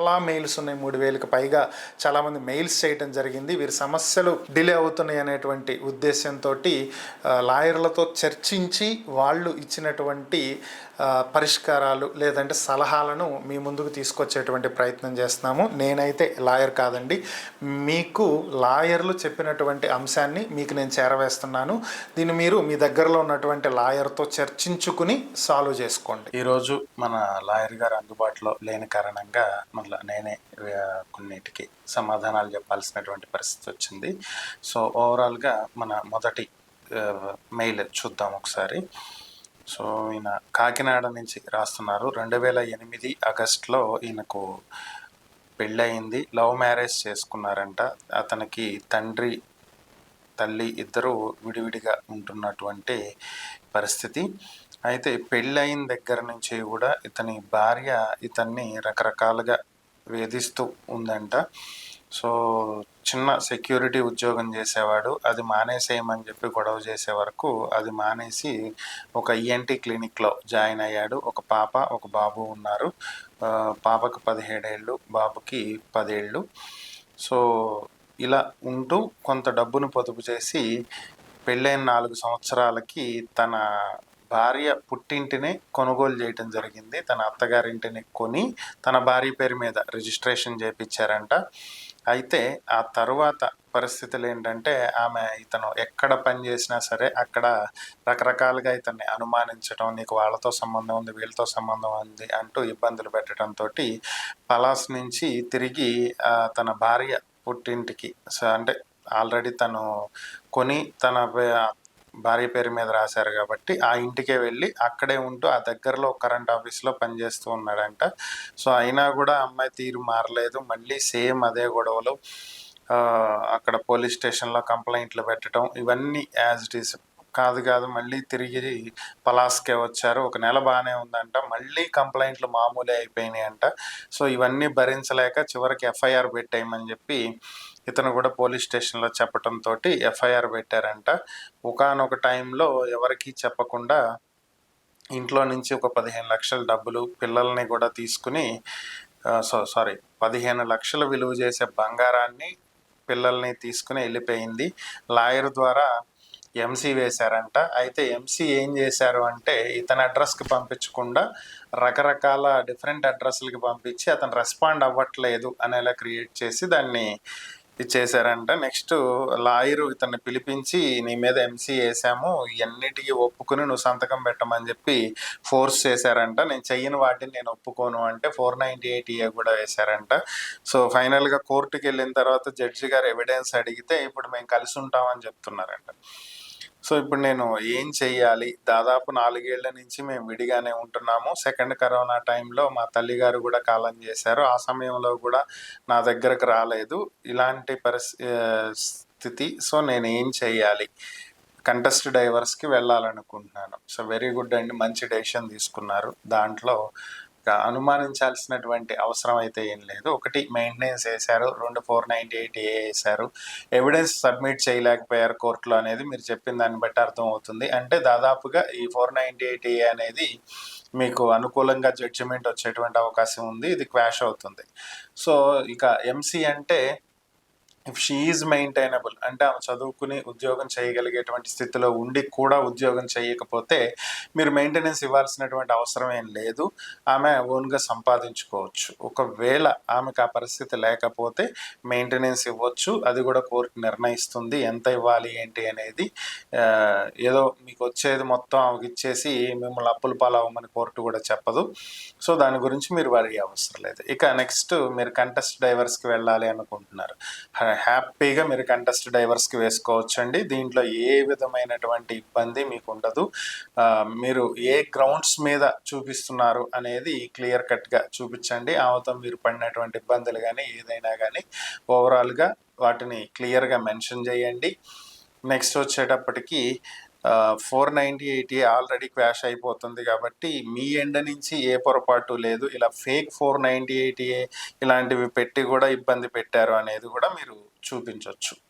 చాలా మెయిల్స్ ఉన్నాయి. మూడు వేలకు పైగా చాలామంది మెయిల్స్ చేయటం జరిగింది. వీరి సమస్యలు డిలే అవుతున్నాయి అనేటువంటి ఉద్దేశంతో లాయర్లతో చర్చించి వాళ్ళు ఇచ్చినటువంటి పరిష్కారాలు లేదంటే సలహాలను మీ ముందుకు తీసుకొచ్చేటువంటి ప్రయత్నం చేస్తున్నాము. నేనైతే లాయర్ కాదండి. మీకు లాయర్లు చెప్పినటువంటి అంశాన్ని మీకు నేను చేరవేస్తున్నాను. దీన్ని మీరు మీ దగ్గరలో ఉన్నటువంటి లాయర్తో చర్చించుకుని సాల్వ్ చేసుకోండి. ఈరోజు మన లాయర్ గారు అందుబాటులో లేని కారణంగా మళ్ళీ నేనే కొన్నిటికి సమాధానాలు చెప్పాల్సినటువంటి పరిస్థితి వచ్చింది. సో ఓవరాల్గా మన మొదటి మెయిల్ చూద్దాం ఒకసారి. సో ఈయన కాకినాడ నుంచి రాస్తున్నారు. రెండు వేల ఎనిమిది ఆగస్ట్లో ఈయనకు పెళ్ళయింది. లవ్ మ్యారేజ్ చేసుకున్నారంట. అతనికి తండ్రి తల్లి ఇద్దరు విడివిడిగా ఉంటున్నటువంటి పరిస్థితి. అయితే పెళ్ళయిన దగ్గర నుంచి కూడా ఇతని భార్య ఇతన్ని రకరకాలుగా వేధిస్తూ ఉందంట. సో చిన్న సెక్యూరిటీ ఉద్యోగం చేసేవాడు అది మానేసేయమని చెప్పి గొడవ చేసే వరకు అది మానేసి ఒక ఈఎన్టీ క్లినిక్లో జాయిన్ అయ్యాడు. ఒక పాప ఒక బాబు ఉన్నారు. పాపకు పదిహేడేళ్ళు బాబుకి పదేళ్ళు. సో ఇలా ఉంటూ కొంత డబ్బును పొదుపు చేసి పెళ్ళైన నాలుగు సంవత్సరాలకి తన భార్య పుట్టింటిని కొనుగోలు చేయటం జరిగింది. తన అత్తగారింటిని కొని తన భార్య పేరు మీద రిజిస్ట్రేషన్ చేయించారంట అయితే ఆ తరువాత పరిస్థితులు ఏంటంటే ఆమె ఇతను ఎక్కడ పని చేసినా సరే అక్కడ రకరకాలుగా ఇతన్ని అనుమానించడం నీకు వాళ్ళతో సంబంధం ఉంది వీళ్ళతో సంబంధం ఉంది అంటూ ఇబ్బందులు పెట్టడంతో పలాస్ నుంచి తిరిగి తన భార్య పుట్టింటికి స- అంటే ఆల్రెడీ తను కొని తన భార్య పేరు మీద రాశారు కాబట్టి ఆ ఇంటికే వెళ్ళి అక్కడే ఉంటూ ఆ దగ్గరలో కరెంట్ ఆఫీస్లో పనిచేస్తూ ఉన్నాడంట. సో అయినా కూడా అమ్మాయి తీరు మారలేదు. మళ్ళీ సేమ్ అదే గొడవలు. అక్కడ పోలీస్ స్టేషన్లో కంప్లైంట్లు పెట్టడం ఇవన్నీ యాజ్ ఇట్ ఈస్ కాదు కాదు. మళ్ళీ తిరిగి పలాస్కే వచ్చారు. ఒక నెల బాగానే ఉందంట. మళ్ళీ కంప్లైంట్లు మామూలే అయిపోయినాయి అంట సో ఇవన్నీ భరించలేక చివరికి ఎఫ్ఐఆర్ పెట్టేయమని చెప్పి ఇతను కూడా పోలీస్ స్టేషన్లో చెప్పడంతో ఎఫ్ఐఆర్ పెట్టారంట. ఒకనొక టైంలో ఎవరికీ చెప్పకుండా ఇంట్లో నుంచి ఒక పదిహేను లక్షల డబ్బులు పిల్లల్ని కూడా తీసుకుని సో సారీ పదిహేను లక్షలు విలువ చేసే బంగారాన్ని పిల్లల్ని తీసుకుని వెళ్ళిపోయింది. లాయర్ ద్వారా ఎంసీ వేశారంట. అయితే ఎంసీ ఏం చేశారు అంటే ఇతని అడ్రస్కి పంపించకుండా రకరకాల డిఫరెంట్ అడ్రస్లకి పంపించి అతను రెస్పాండ్ అవ్వట్లేదు అనేలా క్రియేట్ చేసి దాన్ని ఇచ్చేసారంట నెక్స్ట్ లాయరు ఇతన్ని పిలిపించి నీ మీద ఎంసీ వేసాము ఇవన్నిటికీ ఒప్పుకుని నువ్వు సంతకం పెట్టమని చెప్పి ఫోర్స్ చేశారంట. నేను చెయ్యని వాటిని నేను ఒప్పుకోను అంటే ఫోర్ నైంటీ ఎయిట్ ఏ కూడా వేశారంట. సో ఫైనల్గా కోర్టుకి వెళ్ళిన తర్వాత జడ్జి గారు ఎవిడెన్స్ అడిగితే ఇప్పుడు మేము కలిసి ఉంటామని చెప్తున్నారంట. సో ఇప్పుడు నేను ఏం చెయ్యాలి? దాదాపు నాలుగేళ్ళ నుంచి మేము విడిగానే ఉంటున్నాము. సెకండ్ కరోనా టైంలో మా తల్లిగారు కూడా కాలం చేశారు. ఆ సమయంలో కూడా నా దగ్గరకు రాలేదు. ఇలాంటి పరిస్థితి సో నేను ఏం చెయ్యాలి? కంటెస్ట్ డైవర్స్కి వెళ్ళాలనుకుంటున్నాను. సో వెరీ గుడ్ అండి మంచి డెసిషన్ తీసుకున్నారు. దాంట్లో అనుమానించాల్సినటువంటి అవసరం అయితే ఏం లేదు. ఒకటి మెయింటెనెన్స్ వేశారు రెండు ఫోర్ నైంటీ ఎయిట్ ఏ వేశారు ఎవిడెన్స్ సబ్మిట్ చేయలేకపోయారు కోర్టులో అనేది మీరు చెప్పిన దాన్ని బట్టి అర్థం అవుతుంది అంటే దాదాపుగా ఈ ఫోర్ నైంటీ ఎయిట్ ఏ అనేది మీకు అనుకూలంగా జడ్జిమెంట్ వచ్చేటువంటి అవకాశం ఉంది. ఇది క్వాష్ అవుతుంది. సో ఇక ఎంసీ అంటే ఇఫ్ షీఈజ్ మెయింటైనబుల్ అంటే ఆమె చదువుకుని ఉద్యోగం చేయగలిగేటువంటి స్థితిలో ఉండి కూడా ఉద్యోగం చేయకపోతే మీరు మెయింటెనెన్స్ ఇవ్వాల్సినటువంటి అవసరం ఏం లేదు. ఆమె ఓన్గా సంపాదించుకోవచ్చు. ఒకవేళ ఆమెకు ఆ పరిస్థితి లేకపోతే మెయింటెనెన్స్ ఇవ్వచ్చు. అది కూడా కోర్టు నిర్ణయిస్తుంది. ఎంత ఇవ్వాలి ఏంటి అనేది ఏదో మీకు వచ్చేది మొత్తం ఆమెకి ఇచ్చేసి మిమ్మల్ని అప్పుల పాలవ్వమని కోర్టు కూడా చెప్పదు. సో దాని గురించి మీరు వరి అవసరం లేదు. ఇక నెక్స్ట్ మీరు కంటెస్ట్ డైవర్స్కి వెళ్ళాలి అనుకుంటున్నారు. హ్యాపీగా మీరు కంటెస్ట్ డైవర్స్కి వేసుకోవచ్చండి. దీంట్లో ఏ విధమైనటువంటి ఇబ్బంది మీకు ఉండదు మీరు ఏ గ్రౌండ్స్ మీద చూపిస్తున్నారు అనేది క్లియర్ కట్గా చూపించండి. ఆమెతో మీరు పడినటువంటి ఇబ్బందులు కానీ ఏదైనా కానీ ఓవరాల్గా వాటిని క్లియర్గా మెన్షన్ చేయండి. నెక్స్ట్ వచ్చేటప్పటికి four ninety eighty already quash అయిపోతుంది కాబట్టి మీ ఎండ నుంచి ఏ పొరపాటు లేదు. ఇలా ఫేక్ ఫోర్ నైంటీ ఎయిటీ ఇలాంటివి పెట్టి కూడా ఇబ్బంది పెట్టారు అనేది కూడా మీరు చూపించవచ్చు